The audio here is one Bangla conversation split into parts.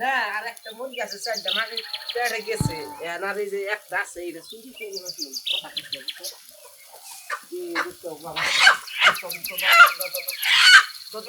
না আর একটা মুরগি আছে চারটা মাঝে পেটে গেছে। আর এই যে একটা আছে এটা চুরি কি বুঝছ বাবা বুঝছ,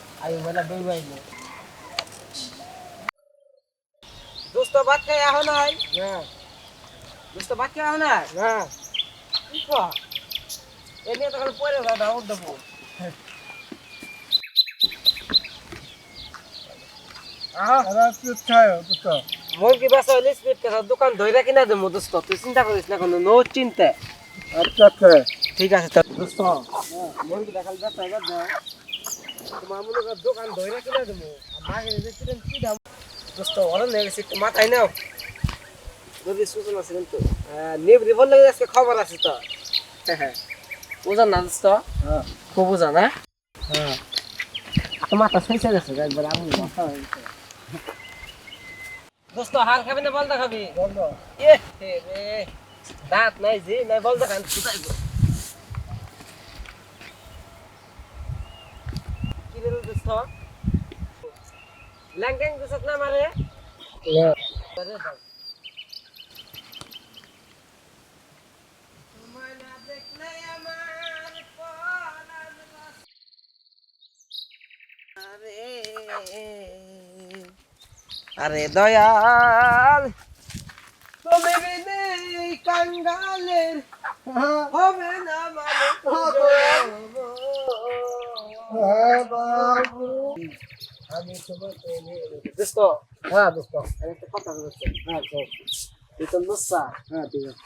আমি বেলা বাইলো দোস্ত ভাত খাই আহ নাই? না। দোস্ত ভাত খাই আহ নাই? না। কি কয় এ নিয়ে তো পরে দাদা ওর দেবো মুরগি বেচা হইলে স্পিড কথা দোকান ধরে কিনা দেবো দোস্ত তুই চিন্তা করিস না কোনো নো চিন্তা। আচ্ছা আচ্ছা। ঠিক আছে দোস্ত। মুরগি দেখাল বেচা এবার দাও তোমার মনে কর দোকান ধরে কিনা দেবো। দোস্ত অনেক নিয়ে গেছি একটু মাথায় নাও। যদি সুজন আছে কিন্তু নিবরি বললে আজকে খবর আছে তো। হ্যাঁ হ্যাঁ। বুঝান না দোস্ত? হ্যাঁ। খুব বুঝা না হ্যাঁ। তো মাথা শেষে গেছে একবার আগুন মাথা হয়ে গেছে। দোস্ত হাল খাবি না বলদা খাবি বলো এ রে। দাঁত নাই জি নাই বলদা খান কোথায় গো কি রে দোস্ত ল্যাংক্যাং দোস্ত না মারে আরে দয়াল তুমি বিনে কাঙ্গালের হবে না মানে হ্যাঁ আমি তোমাকে দোস্ত হ্যাঁ দোস্ত আমি একটা কথা বলছি হ্যাঁ তুই তো হ্যাঁ ঠিক আছে।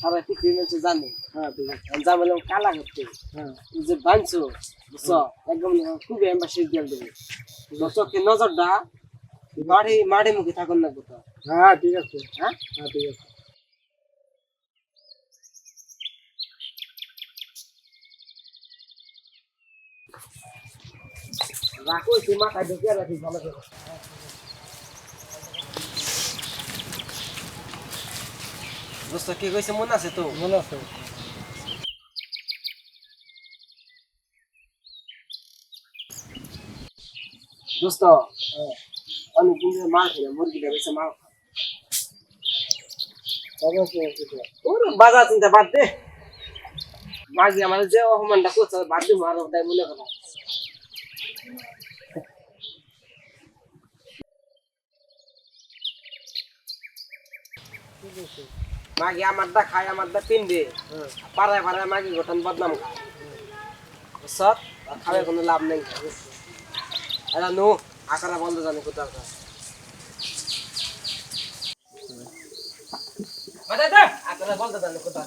সারা পৃথিবী মানুষ জানে। হ্যাঁ ঠিক আছে। আমি জামাইলাম কালা করতে। হ্যাঁ। তুই যে বানছো বুঝছ? একদম খুবই এম্বাসি দিয়ে দেবে তোর নজরটা মাঠে মাঠে মুখে থাকুন না কোথাও। হ্যাঁ ঠিক আছে। হ্যাঁ? হ্যাঁ ঠিক আছে। রাখো তুই মাথায় ঢুকিয়ে রাখিস ভালো করে দোস্ত কি কইছে মনে আছে তো? মনে আছে। দোস্ত অনেক দিন ধরে মার খেলে মুরগিটা বেছে? ওরে বাজার চিন্তা বাদ দে। মাগি আমার যে অপমানটা করছে বাদ দে মার ওটাই মনে করা মাগি আমারটা খায়, আমারটা পিনবে। হ্যাঁ পাড়ায় পাড়ায় মাগি গঠন বদনাম খায়। সব খাবে কোনো লাভ নেই। এটা নো, আকারা বন্ধ জানি কোথাও দে। আকারা বন্ধ জানি কোথাও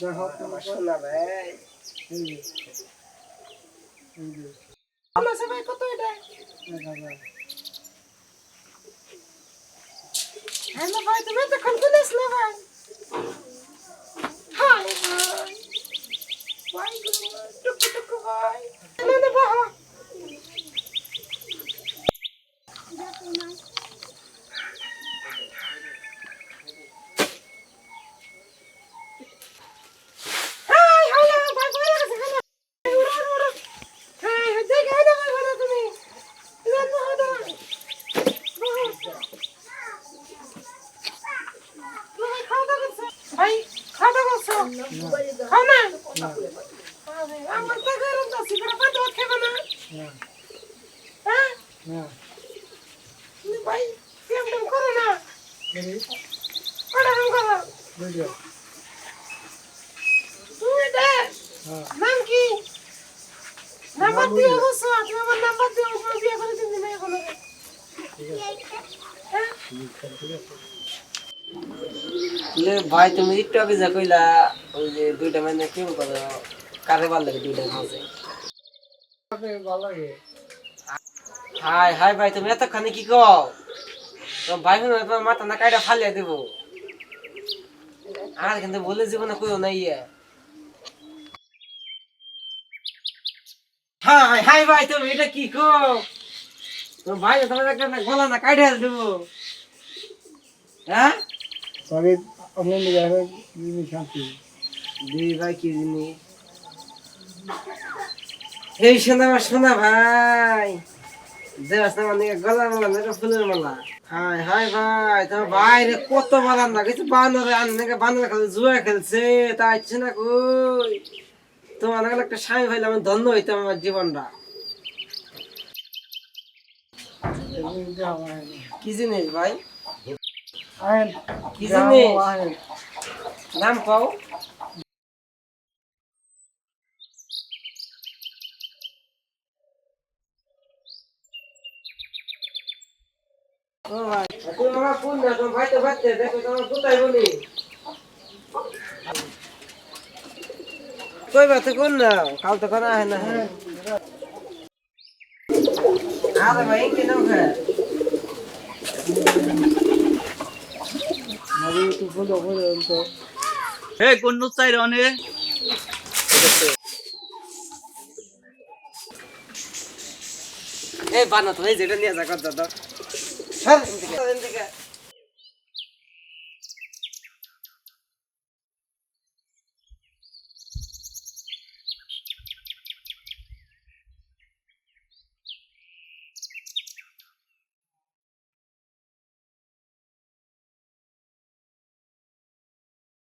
বাবু তোমার লিগে টাকা দেবো দেখো তোমার এই যে এই যে এক হাজার খাও না তো গরম তো সিগারেট না হ্যাঁ? ভাই হ্যাঁ নাম কি নাম্বার দিয়ে বসো তুমি আমার নাম্বার দিয়ে করে দিন না এখন ভাই, তুমি একটু আগে যা কইলা, ওই যে দুইটা মানে কেমন করো কারে ভালো লাগে দুইটার মাঝে ভালো লাগে হাই হাই ভাই, তুমি এতক্ষণে কি কও? তোমার ভাই বোন তোমার মাথা না কাইটা ফালিয়ে দেব। আর কিন্তু বলে জীবনে কইও না ইয়ে। হাই হাই ভাই, তুমি এটা কি কো তোমার ভাই তোমার একটা গলা না কাইটা দেব। হ্যাঁ? তবে আপনার নিজের জিনিস শান্তি। দুই ভাই কি জিনিস? এই শোনা আমার শোনা ভাই। দেবাস মানে গলার মালা না ফুলের মালা। হাই হাই ভাই তোমার ভাই রে কত বাদাম না কিছু বানর আনলে বানর খেলে জুয়া খেলছে তা ইচ্ছে না কই? তোমার একটা স্বামী ভাইলে আমি ধন্য হইতাম আমার জীবনটা। কি জিনিস ভাই? কি জিনিস নাম কও। তুমি আমার ফোন না তোমার ভাই তো বাচ্চা দেখো তোমার কোথায় বলি কই বাতে কোন না কাল তো করা হয় না। আরে ভাই কি নাও হে কোন চাই রনে এ বানা তো এই যেটা নিয়ে যা কর দাদা। হ্যাঁ। এদিকে।